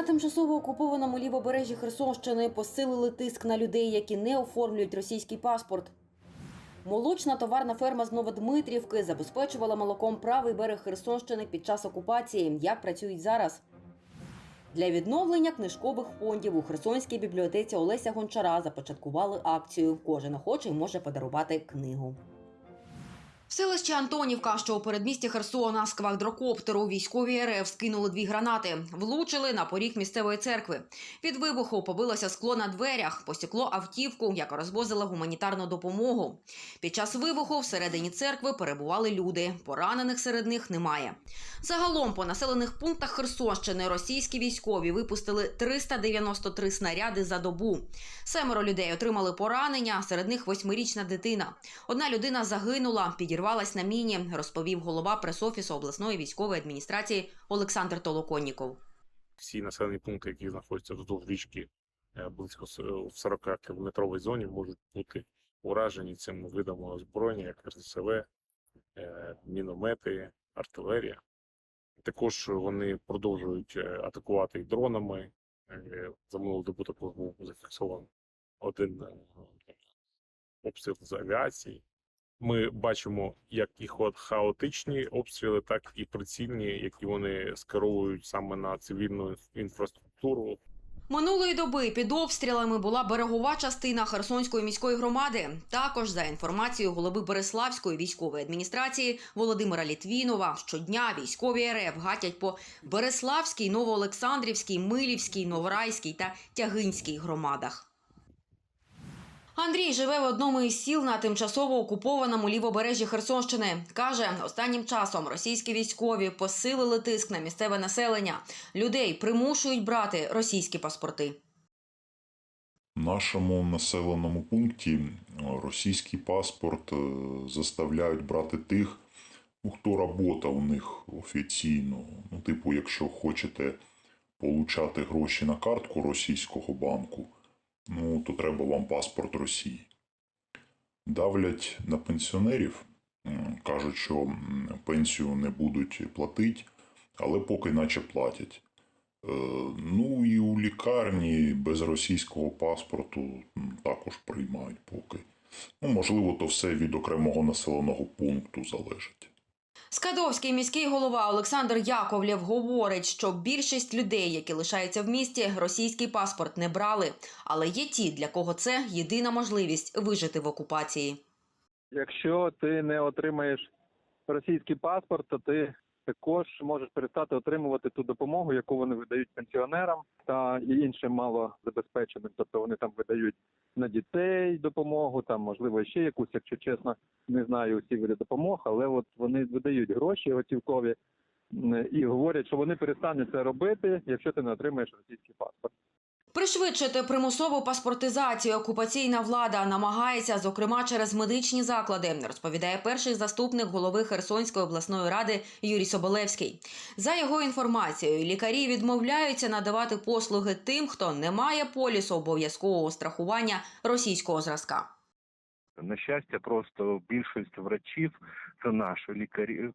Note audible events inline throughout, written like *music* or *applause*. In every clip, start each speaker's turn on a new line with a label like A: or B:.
A: На тимчасово окупованому лівобережжі Херсонщини посилили тиск на людей, які не оформлюють російський паспорт. Молочна товарна ферма з Новодмитрівки забезпечувала молоком правий берег Херсонщини під час окупації. Як працюють зараз? Для відновлення книжкових фондів у Херсонській бібліотеці Олеся Гончара започаткували акцію. Кожен охочий може подарувати книгу. В селищі Антонівка, що у передмісті Херсона, з квадрокоптеру військові РФ скинули дві гранати, влучили на поріг місцевої церкви. Від вибуху побилося скло на дверях, посікло автівку, яка розвозила гуманітарну допомогу. Під час вибуху всередині церкви перебували люди. Поранених серед них немає. Загалом по населених пунктах Херсонщини російські військові випустили 393 снаряди за добу. Семеро людей отримали поранення, серед них восьмирічна дитина. Одна людина загинула, підірвалась на міні, розповів голова пресофісу обласної військової адміністрації Олександр Толоконніков.
B: всі населені пункти, які знаходяться вздовж річки е, близько в 40 кілометровій зоні, можуть бути уражені цими видами озброєння, як РСВ, е, міномети, артилерія. Також вони продовжують е, атакувати дронами. Е, За минулу добу також був зафіксований один е, обстріл з авіації. Ми бачимо як і хо- хаотичні обстріли, так і прицільні, які вони скеровують саме на цивільну інфраструктуру.
A: Минулої доби під обстрілами була берегова частина Херсонської міської громади. Також за інформацією голови Береславської військової адміністрації Володимира Літвінова, щодня військові РФ гатять по Береславській, Новоолександрівській, Милівській, Новорайській та Тягинській громадах. Андрій живе в одному із сіл на тимчасово окупованому лівобережжі Херсонщини. Каже, останнім часом російські військові посилили тиск на місцеве населення. Людей примушують брати російські паспорти.
C: В нашому населеному пункті е, російський паспорт е, заставляють брати тих, хто робота у них офіційно. Ну, типу, якщо хочете получати гроші на картку російського банку, ну, то треба вам паспорт Росії. Давлять на пенсіонерів, кажуть, що пенсію не будуть платити, але поки наче платять. Е, Ну і у лікарні без російського паспорту також приймають поки. Ну, можливо, то все від окремого населеного пункту залежить.
A: Скадовський міський голова Олександр Яковлєв говорить, що більшість людей, які лишаються в місті, російський паспорт не брали. Але є ті, для кого це єдина можливість вижити в окупації.
D: Якщо ти не отримаєш російський паспорт, то ти також можуть перестати отримувати ту допомогу, яку вони видають пенсіонерам та і іншим малозабезпеченим. Тобто вони там видають на дітей допомогу, там можливо ще якусь, якщо чесно, не знаю усі види допомог, але от вони видають гроші готівкові і говорять, що вони перестануть це робити, якщо ти не отримаєш російський паспорт.
A: Пришвидшити примусову паспортизацію окупаційна влада намагається, зокрема через медичні заклади, розповідає перший заступник голови Херсонської обласної ради Юрій Соболевський. За його інформацією, лікарі відмовляються надавати послуги тим, хто не має полісу обов'язкового страхування російського зразка.
E: На щастя, просто більшість врачів, це наші лікарі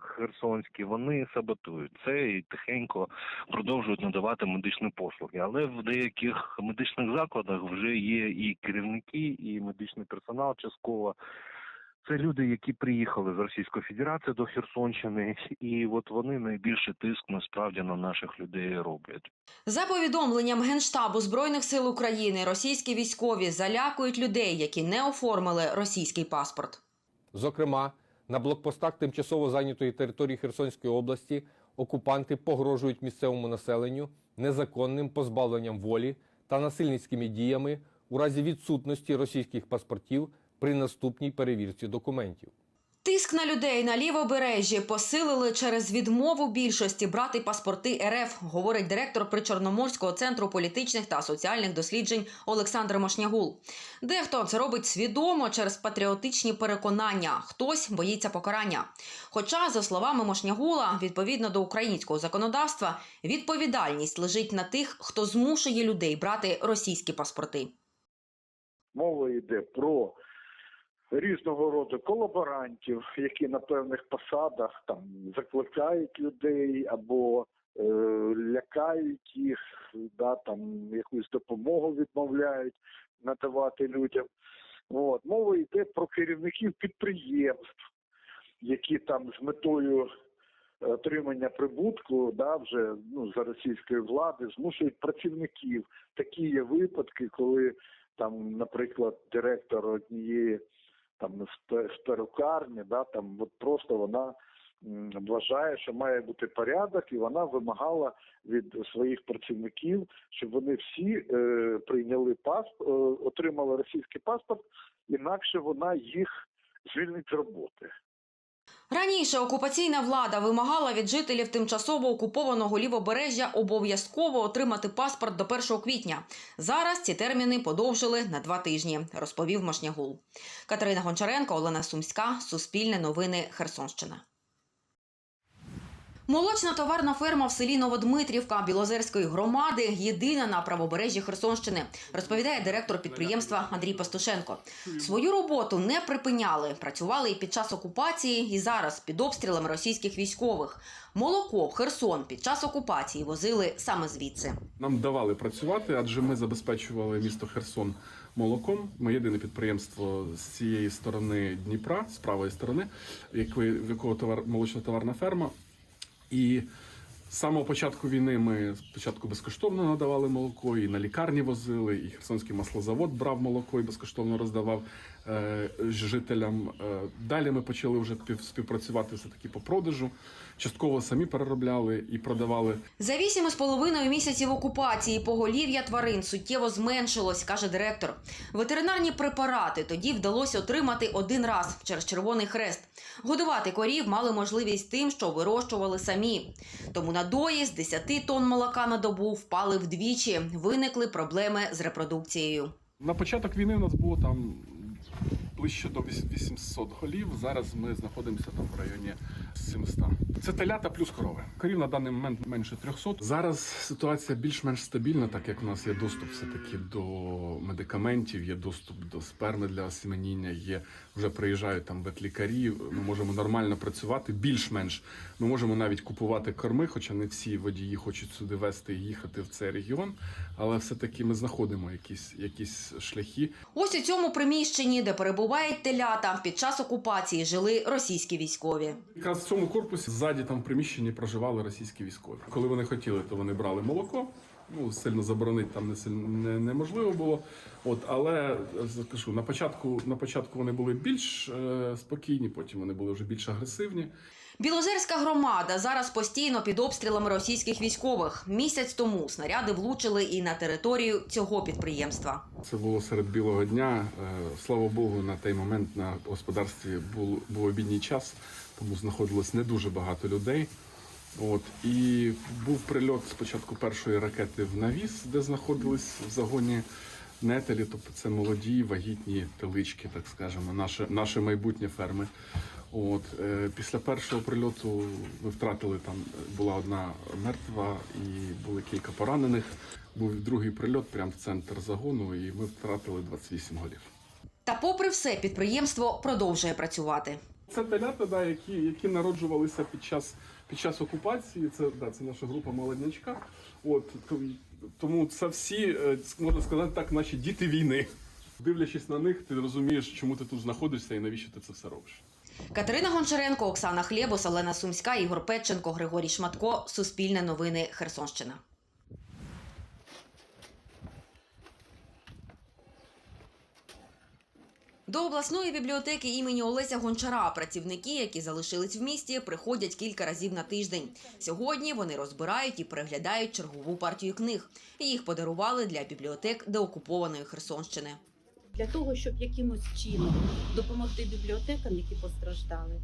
E: херсонські, вони саботують це і тихенько продовжують надавати медичні послуги. Але в деяких медичних закладах вже є і керівники, і медичний персонал частково. Це люди, які приїхали з Російської Федерації до Херсонщини, і от вони найбільший тиск насправді на наших людей роблять.
A: За повідомленням Генштабу Збройних сил України, російські військові залякують людей, які не оформили російський паспорт.
F: Зокрема, на блокпостах тимчасово зайнятої території Херсонської області окупанти погрожують місцевому населенню незаконним позбавленням волі та насильницькими діями у разі відсутності російських паспортів при наступній перевірці документів.
A: Тиск на людей на лівобережжі посилили через відмову більшості брати паспорти РФ, говорить директор Причорноморського центру політичних та соціальних досліджень Олександр Мошнягул. Дехто це робить свідомо через патріотичні переконання, хтось боїться покарання. Хоча, за словами Мошнягула, відповідно до українського законодавства, відповідальність лежить на тих, хто змушує людей брати російські паспорти.
G: Мова йде про різного роду колаборантів, які на певних посадах там закликають людей або е, лякають їх, да, там якусь допомогу відмовляють надавати людям. От. Мова йде про керівників підприємств, які там з метою отримання прибутку, да, вже ну, за російської влади, змушують працівників. Такі є випадки, коли там, наприклад, директор однієї там з да, там от просто вона вважає, що має бути порядок, і вона вимагала від своїх працівників, щоб вони всі е, прийняли паспорт, отримали російський паспорт, інакше вона їх звільнить з роботи.
A: Раніше окупаційна влада вимагала від жителів тимчасово окупованого лівобережжя обов'язково отримати паспорт до 1 квітня. Зараз ці терміни подовжили на два тижні, розповів Машнягул. Катерина Гончаренко, Олена Сумська, Суспільне новини, Херсонщина. Молочна товарна ферма в селі Новодмитрівка Білозерської громади єдина на правобережжі Херсонщини, розповідає директор підприємства Андрій Пастушенко. Свою роботу не припиняли, працювали і під час окупації, і зараз під обстрілами російських військових. Молоко в Херсон під час окупації возили саме звідси.
H: Нам давали працювати, адже ми забезпечували місто Херсон молоком. Ми єдине підприємство з цієї сторони Дніпра, з правої сторони, якого товар молочна товарна ферма. i з самого початку війни ми спочатку безкоштовно надавали молоко, і на лікарні возили, і Херсонський маслозавод брав молоко і безкоштовно роздавав е, жителям. Е, далі ми почали вже пів- співпрацювати все таки по продажу. Частково самі переробляли і продавали
A: За вісім з половиною місяців окупації поголів'я тварин суттєво зменшилось, каже директор. Ветеринарні препарати тоді вдалося отримати один раз через Червоний Хрест. Годувати корів мали можливість тим, що вирощували самі. Тому надої з 10 тонн молока на добу впали вдвічі. Виникли проблеми з репродукцією.
H: На початок війни у нас було там ближче до віс- 800 голів. Зараз ми знаходимося там в районі 700. Це телята плюс корови. Корів на даний момент менше 300. Зараз ситуація більш-менш стабільна, так як у нас є доступ все таки до медикаментів, є доступ до сперми для осіменіння. Є вже приїжджають там ветлікарі. Ми можемо нормально працювати. Більш-менш ми можемо навіть купувати корми, хоча не всі водії хочуть сюди вести і їхати в цей регіон. Але все таки ми знаходимо якісь, якісь шляхи.
A: Ось у цьому приміщенні, де перебувають телята, під час окупації жили російські військові.
H: Якраз в цьому корпусі ззаді там в приміщенні проживали російські військові. Коли вони хотіли, то вони брали молоко. Ну, сильно заборонити там не сильно не, неможливо було. От, але е, скажу, на початку, на початку вони були більш е, спокійні, потім вони були вже більш агресивні.
A: Білозерська громада зараз постійно під обстрілами російських військових. Місяць тому снаряди влучили і на територію цього підприємства.
H: Це було серед білого дня. Е, Слава Богу, на той момент на господарстві був, був обідній час, тому знаходилось не дуже багато людей. От і був прильот спочатку першої ракети в навіс, де знаходились в загоні нетелі, тобто це молоді, вагітні телички, так скажемо, наше, наше майбутнє ферми. От е, після першого прильоту ми втратили там була одна мертва і були кілька поранених. Був другий прильот прямо в центр загону, і ми втратили 28 голів.
A: Та, попри все, підприємство продовжує працювати.
H: Це телята, да, які, які народжувалися під час, під час окупації. Це, да, це наша група молоднячка. От, тому це всі, е, можна сказати так, наші діти війни. Дивлячись на них, ти розумієш, чому ти тут знаходишся і навіщо ти це все робиш.
A: Катерина Гончаренко, Оксана Хлєбос, Олена Сумська, Ігор Петченко, Григорій Шматко. Суспільне новини Херсонщина. До обласної бібліотеки імені Олеся Гончара працівники, які залишились в місті, приходять кілька разів на тиждень. Сьогодні вони розбирають і переглядають чергову партію книг. Їх подарували для бібліотек деокупованої Херсонщини.
I: для того, щоб якимось чином допомогти бібліотекам, які постраждали.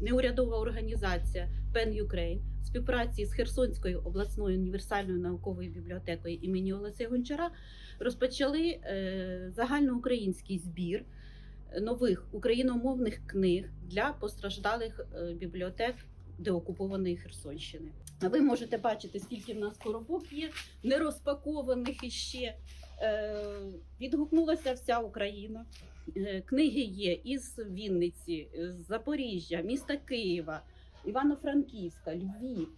I: Е, Неурядова організація Pen Ukraine в співпраці з Херсонською обласною універсальною науковою бібліотекою імені Олеся Гончара розпочали е, загальноукраїнський збір нових україномовних книг для постраждалих е, бібліотек деокупованої Херсонщини. Ви можете бачити, скільки в нас коробок є, не розпакованих іще. Е, Відгукнулася вся Україна. Е, Книги є із Вінниці, з Запоріжжя, міста Києва, Івано-Франківська, Львів.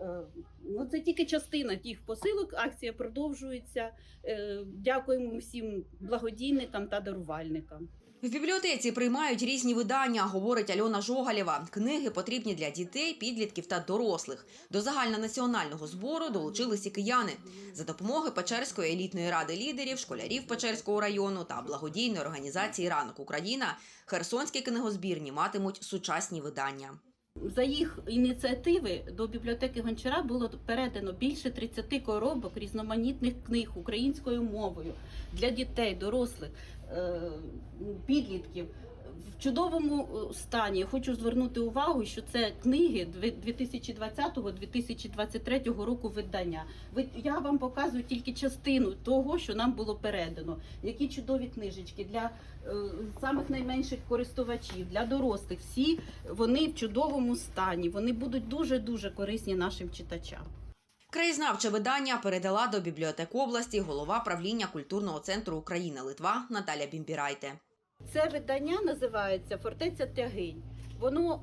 I: Е, Ну, це тільки частина тих посилок. Акція продовжується. Е, Дякуємо всім благодійникам та дарувальникам.
A: В бібліотеці приймають різні видання, говорить Альона Жогалєва. Книги потрібні для дітей, підлітків та дорослих. До загальнонаціонального збору долучились і кияни. За допомоги Печерської елітної ради лідерів, школярів Печерського району та благодійної організації Ранок Україна херсонські книгозбірні матимуть сучасні видання.
I: За їх ініціативи до бібліотеки Гончара було передано більше 30 коробок різноманітних книг українською мовою для дітей, дорослих, е, підлітків. В чудовому е, стані хочу звернути увагу, що це книги 2020-2023 року видання. Ви- Я вам показую тільки частину того, що нам було передано. Які чудові книжечки для е, самих найменших користувачів, для дорослих. Всі вони в чудовому стані. Вони будуть дуже дуже корисні нашим читачам.
A: Краєзнавче видання передала до бібліотек області голова правління культурного центру Україна Литва Наталя Бімбірайте.
I: Це видання називається Фортеця Тягинь. Воно е,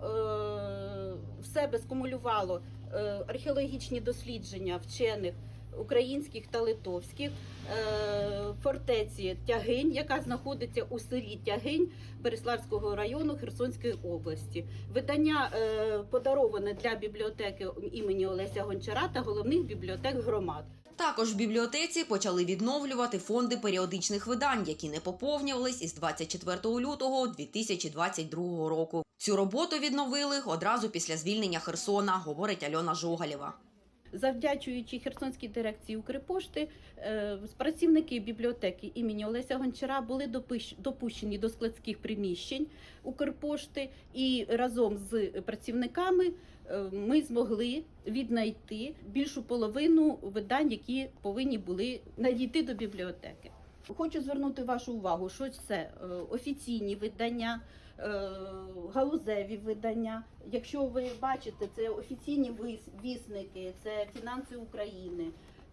I: в себе скумулювало е, археологічні дослідження вчених українських та литовських е, фортеці Тягинь, яка знаходиться у селі Тягинь Береславського району Херсонської області. Видання е, подароване для бібліотеки імені Олеся Гончара та головних бібліотек громад.
A: Також в бібліотеці почали відновлювати фонди періодичних видань, які не поповнювались із 24 лютого 2022 року. Цю роботу відновили одразу після звільнення Херсона, говорить Альона Жогалєва.
I: Завдячуючи Херсонській дирекції Укрпошти, е, працівники бібліотеки імені Олеся Гончара були допущені до складських приміщень Укрпошти, і разом з працівниками е, ми змогли віднайти більшу половину видань, які повинні були надійти до бібліотеки. Хочу звернути вашу увагу, що це е, офіційні видання, галузеві видання. Якщо ви бачите, це офіційні вісники, це фінанси України,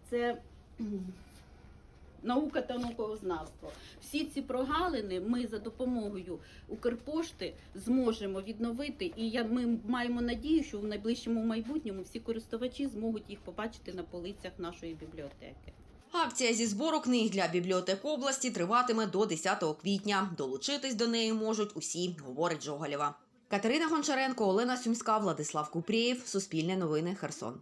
I: це *clears throat* наука та науковознавство. Всі ці прогалини ми за допомогою Укрпошти зможемо відновити. І ми маємо надію, що в найближчому майбутньому всі користувачі зможуть їх побачити на полицях нашої бібліотеки.
A: Акція зі збору книг для бібліотек області триватиме до 10 квітня. Долучитись до неї можуть усі, говорить Жогалєва. Катерина Гончаренко, Олена Сюмська, Владислав Купрієв. Суспільне новини. Херсон.